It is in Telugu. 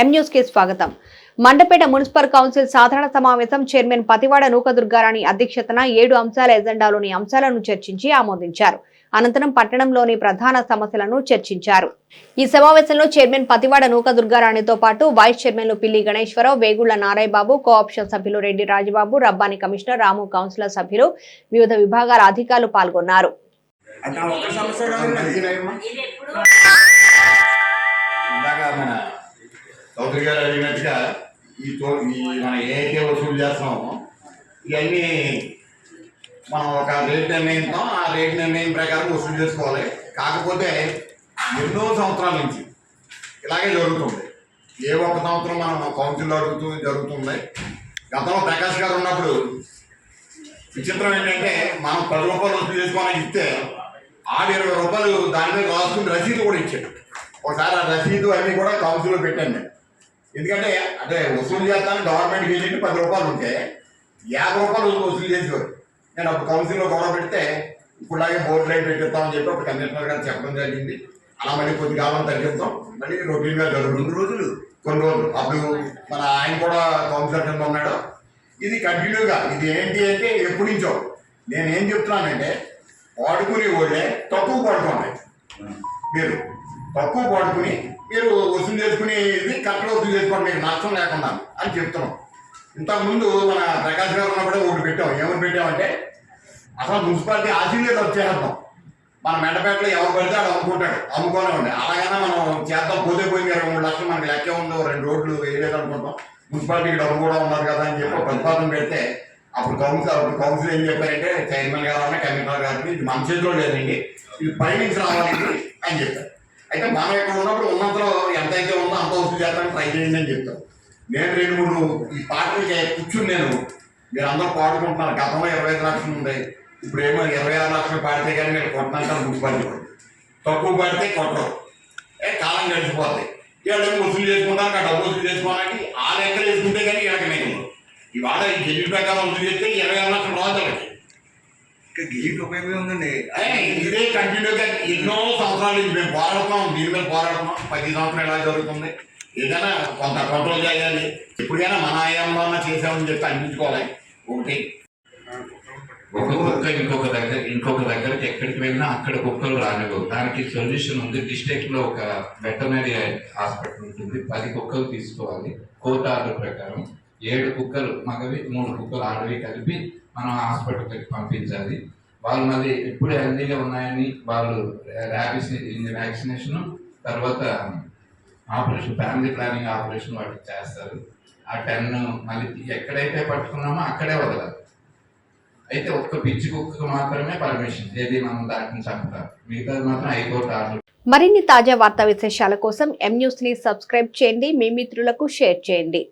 ఎం న్యూస్కి స్వాగతం. మండపేట మున్సిపల్ కౌన్సిల్ సాధారణ సమావేశం చైర్మన్ పతివాడ నూకదుర్గారాణి అధ్యక్షతన ఏడు అంశాల ఎజెండాలోని అంశాలను చర్చించి ఆమోదించారు. అనంతరం పట్టణంలోని ప్రధాన సమస్యలను చర్చించారు. ఈ సమావేశంలో చైర్మన్ పతివాడ నూకదుర్గారాణితో పాటు వైస్ చైర్మన్లు పిల్లి గణేశ్వరరావు వేగుళ్ళ నారాయణబాబు కోఆప్షన్ సభ్యులు రెడ్డి రాజబాబు రబ్బాని కమిషనర్ రాము కౌన్సిలర్ సభ్యులు వివిధ విభాగాల అధికారులు పాల్గొన్నారు. ఈ తో ఈ మనం ఏదైతే వసూలు చేస్తున్నామో ఇవన్నీ మనం ఒక రేట్ నిర్ణయిస్తాం ఆ రేట్ నిర్ణయం ప్రకారం వసూలు చేసుకోవాలి. కాకపోతే ఎన్నో సంవత్సరాల నుంచి ఇలాగే జరుగుతుంది. ఏ ఒక్క సంవత్సరం మనం కౌన్సిల్ అడుగుతూ జరుగుతుంది. గతంలో ప్రకాష్ గారు ఉన్నప్పుడు విచిత్రం ఏంటంటే మనం పది రూపాయలు వసూలు చేసుకోవాలని ఇస్తే ఆరు ఇరవై రూపాయలు దాని మీద రాసుకుని రసీదు కూడా ఇచ్చాడు. ఒకసారి ఆ రసీదు అన్నీ కూడా కౌన్సిల్లో పెట్టాను నేను ఎందుకంటే అంటే వసూలు చేస్తాను గవర్నమెంట్ వెళ్ళి పది రూపాయలు ఉంటే యాభై రూపాయలు వసూలు చేసేవారు. నేను అప్పుడు కౌన్సిల్లో గొడవ పెడితే ఇప్పుడులాగే బోర్డు లైట్ పెట్టిస్తామని చెప్పి అప్పుడు కమిషనర్ గారు చెప్పడం జరిగింది. అలా మళ్ళీ కొద్ది కాలం తగ్గిస్తాం మళ్ళీ రొటీన్గా రెండు రోజులు కొన్ని రోజులు. అప్పుడు మన ఆయన కూడా కౌన్సిలర్ కింద ఉన్నాడు. ఇది కంటిన్యూగా ఇది ఏంటి అంటే ఎప్పటి నుంచో. నేను ఏం చెప్తున్నానంటే వాడుకునే వాళ్ళే తక్కువ పడుకోండి మీరు తక్కువ పడుకుని మీరు వసూలు చేసుకుని ఇది కరెక్ట్గా చేసుకోండి మీకు నష్టం లేకుండా అని చెప్తున్నాం. ఇంతకుముందు మన ప్రకాష్ గారు ఉన్నప్పుడే ఒకటి పెట్టాం. ఏమని పెట్టామంటే అసలు మున్సిపాలిటీ ఆశీర్వేదం వచ్చేస్తాం. మన మెండపేటలో ఎవరు పడితే ఆడు అమ్ముకుంటాడు. అమ్ముకోనే ఉండే అలాగైనా మనం చేద్దాం పోతే పోయింది ఇరవై మూడు లక్షలు మనకి లెక్క ఉందో రెండు రోడ్లు వేయలేదు అనుకుంటాం. మున్సిపాలిటీకి డబ్బు కూడా ఉన్నారు కదా అని చెప్పి ప్రతిపాదన పెడితే అప్పుడు కౌన్సిల్ అప్పుడు కౌన్సిల్ ఏం చెప్పారంటే చైర్మన్ గారు అన్న కమిషనర్ ఇది మన చేతిలో లేదండి. ఇది పై నుంచి రావాలి అని చెప్పారు. అయితే మనం ఇక్కడ ఉన్నప్పుడు ఉన్నంతలో ఎంతైతే ఉందో అంత వసూలు చేస్తానికి ట్రై చేయండి అని చెప్తాం నేను రెండు మూడు ఈ పాటలకి కూర్చుని నేను మీరు అందరూ పాడుకుంటున్నారు. గతంలో ఇరవై ఐదు లక్షలు ఉండే. ఇప్పుడు ఏమో ఇరవై ఆరు లక్షలు పాడితే కానీ మీరు కొట్టనంటారు మున్సిపాలిటీ తక్కువ పడితే కొట్టరు. ఏ కాలం గడిచిపోతాయి వీళ్ళు వసూలు చేసుకుంటారు ఆ డబ్బు వసూలు చేసుకోవడానికి ఆ లెక్కలు వేసుకుంటే కానీ వీళ్ళకి నేను ఇవాళ ఈ గెలిపి ప్రకారం వసూలు చేస్తే ఇరవై ఆరు లక్షలు రోజులకి గెలిట్ ఉపయోగం ఉందండి. ఇదే కంటిన్యూగా ఎన్నో సంవత్సరాల మేము పోరాడుతున్నాం దీని మీద పోరాడుతున్నాం. పది సంవత్సరాలు ఎలా జరుగుతుంది? ఏదైనా కొంత కంట్రోల్ చేయాలి. ఎప్పుడైనా మన ఆయంలో చేసామని చెప్పి అనిపించుకోవాలి. ఒకటి ఒక కుక్క ఇంకొక దగ్గర ఇంకొక దగ్గరికి ఎక్కడికి వెళ్ళినా అక్కడ కుక్కలు రానివ్వవు. దానికి సొల్యూషన్ ఉంది. డిస్ట్రిక్ట్లో ఒక వెటనరీ హాస్పిటల్ ఉంటుంది. పది కుక్కలు తీసుకోవాలి. కోర్టు ఆర్డర్ ప్రకారం. ఏడు కుక్కలు మగవి మూడు కుక్కలు ఆడవి కలిపి మనం హాస్పిటల్కి పంపించాలి. వాళ్ళు మళ్ళీ ఎప్పుడు హెల్దీగా ఉన్నాయని వాళ్ళు ర్యాబిస్ వ్యాక్సినేషన్ తర్వాత ఆపరేషన్ ఫ్యామిలీ ప్లానింగ్ ఆపరేషన్ వాటికి చేస్తారు. ఆ టెన్ మళ్ళీ ఎక్కడైతే పట్టుకున్నామో అక్కడే వదలాలి. అయితే ఒక్క పిచ్చి కుక్కకు మాత్రమే పర్మిషన్ ఏది మనం దాటిని చంపుతారు మిగతాది మాత్రం హైకోర్టు ఆర్డర్. మరిన్ని తాజా వార్తా విశేషాల కోసం ఎం న్యూస్ని సబ్స్క్రైబ్ చేయండి. మీ మిత్రులకు షేర్ చేయండి.